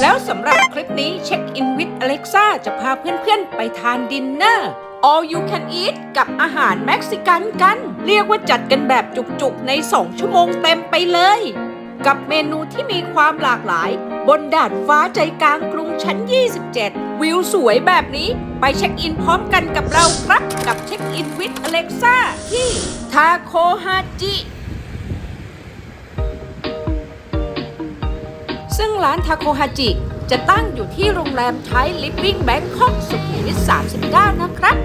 แล้วสำหรับคลิปนี้เช็คอินวิ h อเล็กซ่าจะพาเพื่อนๆ ไปทานดินเนอร์ all you can eat กับอาหารเม็กซิกันกัน เรียกว่าจัดกันแบบจุกๆ ใน 2 ชั่วโมงเต็มไปเลย กับเมนูที่มีความหลากหลาย บนดาดฟ้าใจกลางกรุงชั้น 27 วิวสวยแบบนี้ไปเช็คอินพร้อมกันกับเราครับ กับเช็คอินวิ h อเล็กซ่าที่ทาโคฮาจิ ซึ่งร้านทาโคฮาจิจะตั้งอยู่ที่โรงแรมไทยลิฟวิ่งแบงคอกสุขุมวิท39 นะครับ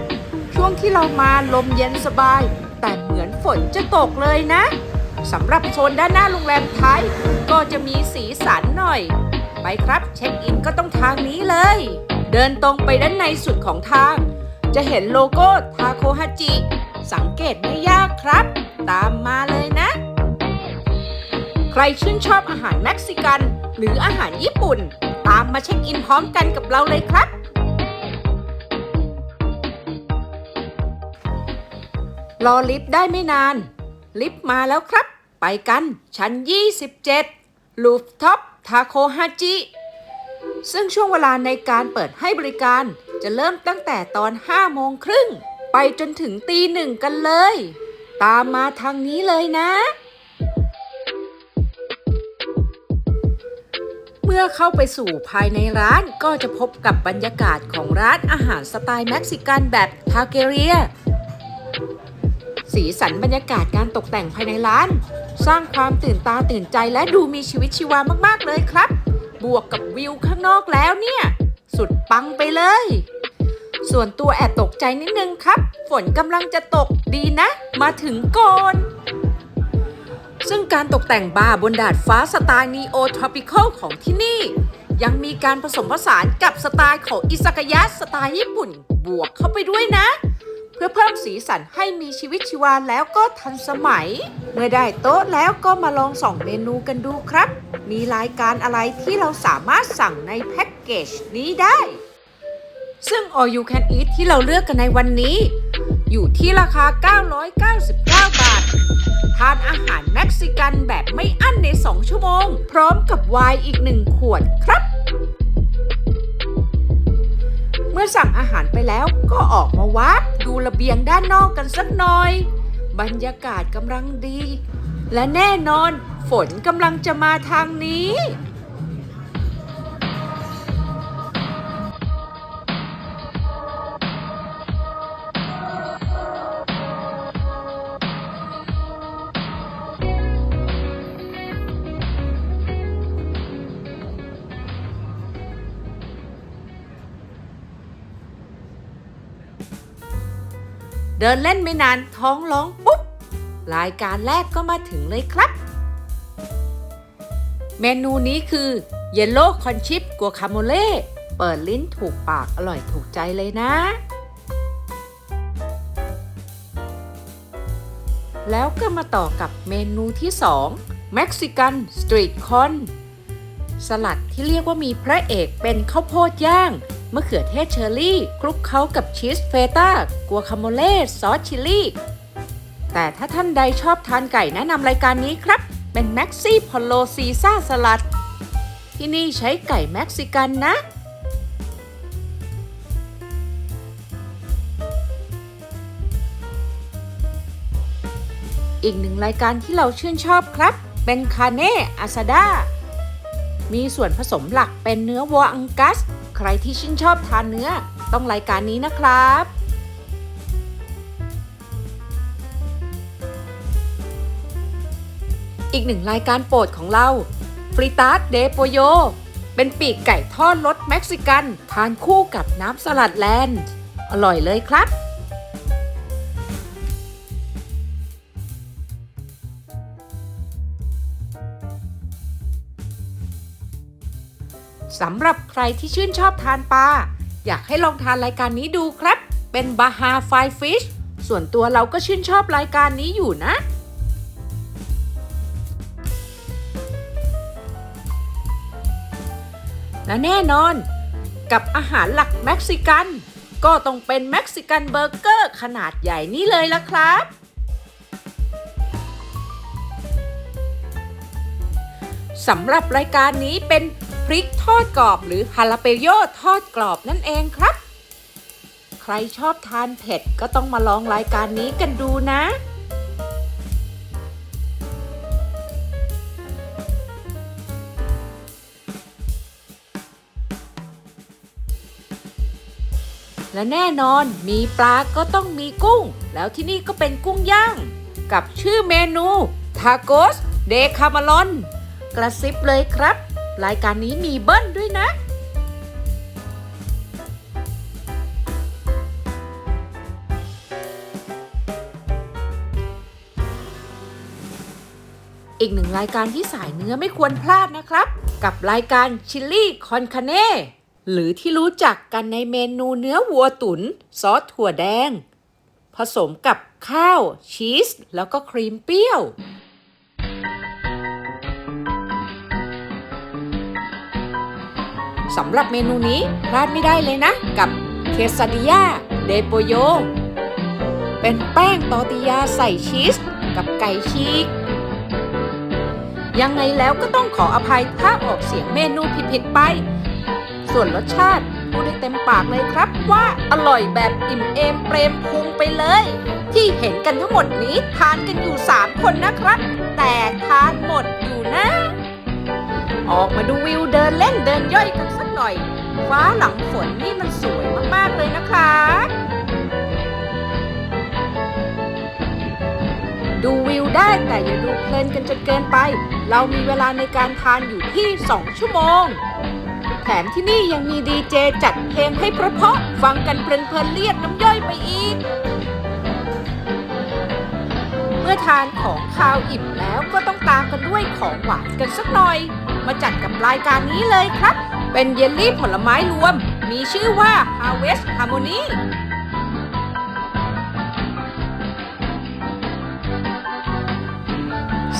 ช่วงที่เรามาลมเย็นสบาย แต่เหมือนฝนจะตกเลยนะสำหรับโซนด้านหน้าโรงแรมไทย ก็จะมีสีสันหน่อย ไปครับเช็คอินก็ต้องทางนี้เลย เดินตรงไปด้านในสุดของทาง จะเห็นโลโก้ทาโคฮาจิ สังเกตไม่ยากครับ ตามมาเลยนะ ใครชื่นชอบอาหารเม็กซิกัน หรืออาหารญี่ปุ่น ตามมาเช็คอินพร้อมกันกับเราเลยครับ รอลิฟต์ได้ไม่นาน ลิฟต์มาแล้วครับ ไปกัน ชั้น 27 ลูฟท็อปทาโคฮาจิ ซึ่งช่วงเวลาในการเปิดให้บริการจะเริ่มตั้งแต่ตอน 5 โมงครึ่ง ไปจนถึงตีหนึ่งกันเลย ตามมาทางนี้เลยนะ มื่อเข้าไปสู่ภายในร้านก็จะพบกับบรรยากาศของร้านอาหารสไตล์เม็กซิกันแบบทาเกเรีย สีสันบรรยากาศการตกแต่งภายในร้าน สร้างความตื่นตาตื่นใจและดูมีชีวิตชีวามากๆเลยครับ บวกกับวิวข้างนอกแล้วเนี่ย สุดปังไปเลย ส่วนตัวแอบตกใจนิดนึงครับ ฝนกำลังจะตกดีนะ มาถึงก่อน ซึ่งการตกแต่งบาร์บนดาดฟ้าสไตล์นีโอทรอปิคอลของที่นี่ ยังมีการผสมผสานกับสไตล์ของอิซากายะสไตล์ญี่ปุ่นบวกเข้าไปด้วยนะ เพื่อเพิ่มสีสันให้มีชีวิตชีวาแล้วก็ทันสมัย เมื่อได้โต๊ะแล้วก็มาลองส่องเมนูกันดูครับ มีรายการอะไรที่เราสามารถสั่งในแพ็กเกจนี้ได้ ซึ่ง all you can eat ที่เราเลือกกันในวันนี้ อยู่ที่ราคา 999 บาททานอาหารเม็กซิกันแบบไม่อั้นใน 2 ชั่วโมง พร้อมกับไวน์อีกหนึ่งขวดครับ เมื่อสั่งอาหารไปแล้วก็ออกมาวัดดูระเบียงด้านนอกกันสักหน่อย บรรยากาศกำลังดี และแน่นอนฝนกำลังจะมาทางนี้ เดินเล่นไม่นานท้องร้องปุ๊บ รายการแรกก็มาถึงเลยครับ เมนูนี้คือเยลโล่คอนชิปกัวคาโมเล่เปิดลิ้นถูกปากอร่อยถูกใจเลยนะ แล้วก็มาต่อกับเมนูที่2เม็กซิกันสตรีทคอนสลัดที่เรียกว่ามีพระเอกเป็นข้าวโพดย่าง มะเขือเทศเชอร์รี่ คลุกเคล้ากับชีสเฟต้ากัวคาโมเล่ซอสชิลลี่ แต่ถ้าท่านใดชอบทานไก่แนะนำรายการนี้ครับ เป็นแม็กซี่พอลโลซีซ่าสลัด ที่นี่ใช้ไก่เม็กซิกันนะอีกหนึ่งรายการที่เราชื่นชอบครับ เป็นคาเน่อาซาดา มีส่วนผสมหลักเป็นเนื้อวัวอังกัส รที่ชื่นชอบทานเนื้อ ต้องรายการนี้นะครับอีกหนึ่งรายการโปรดของเราฟริตาสเดโปโย เป็นปีกไก่ทอดรสเม็กซิกัน ทานคู่กับน้ำสลัดแลนด์ อร่อยเลยครับ สำหรับใครที่ชื่นชอบทานปลาอยากให้ลองทานรายการนี้ดูครับ เป็นบาฮาไฟฟิชส่วนตัวเราก็ชื่นชอบรายการนี้อยู่นะ และแน่นอน กับอาหารหลักเม็กซิกัน ก็ต้องเป็นเม็กซิกันเบอร์เกอร์ขนาดใหญ่นี่เลยละครับ สำหรับรายการนี้เป็นพริกทอดกรอบหรือฮาลาเปโยทอดกรอบนั่นเองครับ ใครชอบทานเผ็ดก็ต้องมาลองรายการนี้กันดูนะและแน่นอนมีปลาก็ต้องมีกุ้ง แล้วที่นี่ก็เป็นกุ้งย่าง กับชื่อเมนู ทาโกส เดคามาลอน กระซิบเลยครับ รายการนี้มีเบิ้ลด้วยนะ อีกหนึ่งรายการที่สายเนื้อไม่ควรพลาดนะครับ กับรายการชิลลี่คอนคาเน่หรือที่รู้จักกันในเมนูเนื้อวัวตุน๋นซอสถั่วแดง ผสมกับข้าวชีส แล้วก็ครีมเปรี้ยวำหรับเมนูนี้พลาดไม่ได้เลยนะ กับเคซาดิยาเดโปโย เป็นแป้งตอร์ติยาใส่ชีส กับไก่ฉีก ยังไงแล้วก็ต้องขออภัยถ้าออกเสียงเมนูผิดๆไป ส่วนรสชาติพูดได้เต็มปากเลยครับว่าอร่อยแบบอิ่มเอมเปรมพุงไปเลย ที่เห็นกันทั้งหมดนี้ทานกันอยู่ 3 คนนะครับ แต่ทานหมดอยู่นะ ออกมาดูวิว นเล่นเดินย่อยกันสักหน่อย ฟ้าหลังฝนนี่มันสวยมากๆเลยนะคะ ดูวิวได้แต่อย่าดูเพลินกันจนเกินไป เรามีเวลาในการทานอยู่ที่ 2 ชั่วโมง แถมที่นี่ยังมีดีเจจัดเพลงให้เพราะๆฟังกันเพลินๆเลียดน้ำย่อยไปอีกเมื่อทานของคาวอิ่มแล้วก็ต้องตามกันด้วยของหวานกันสักหน่อย มาจัดกับรายการนี้เลยครับ เป็นเยลลี่ผลไม้รวม มีชื่อว่า Harvest Harmony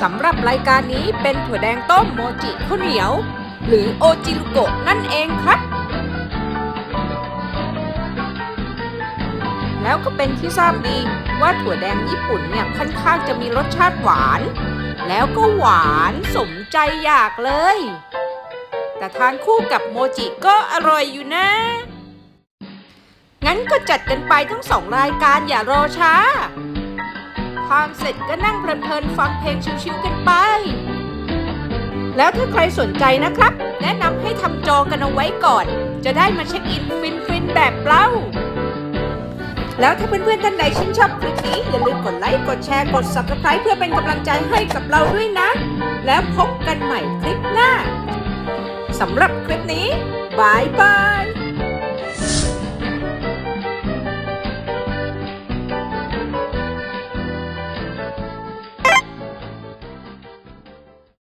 สำหรับรายการนี้เป็นถั่วแดงต้มโมจิข้าวเหนียว หรือโอจิรุโกะนั่นเองครับ แล้วก็เป็นที่ทราบดีว่าถั่วแดงญี่ปุ่นเนี่ยค่อนข้างจะมีรสชาติหวาน แล้วก็หวานสมใจอยากเลย แต่ทานคู่กับโมจิก็อร่อยอยู่นะ งั้นก็จัดกันไปทั้งสองรายการอย่ารอช้า ทานเสร็จก็นั่งเพลินๆฟังเพลงชิวๆกันไป แล้วถ้าใครสนใจนะครับ แนะนำให้ทำจองกันเอาไว้ก่อน จะได้มาเช็คอินฟินๆแบบเล่า แล้วถ้าเพื่อนๆท่านใดชื่นชอบคลิปนี้ อย่าลืมกดไลค์กดแชร์กด Subscribe เพื่อเป็นกำลังใจให้กับเราด้วยนะ แล้วพบกันใหม่คลิปหน้าสำหรับคลิปนี้บายบาย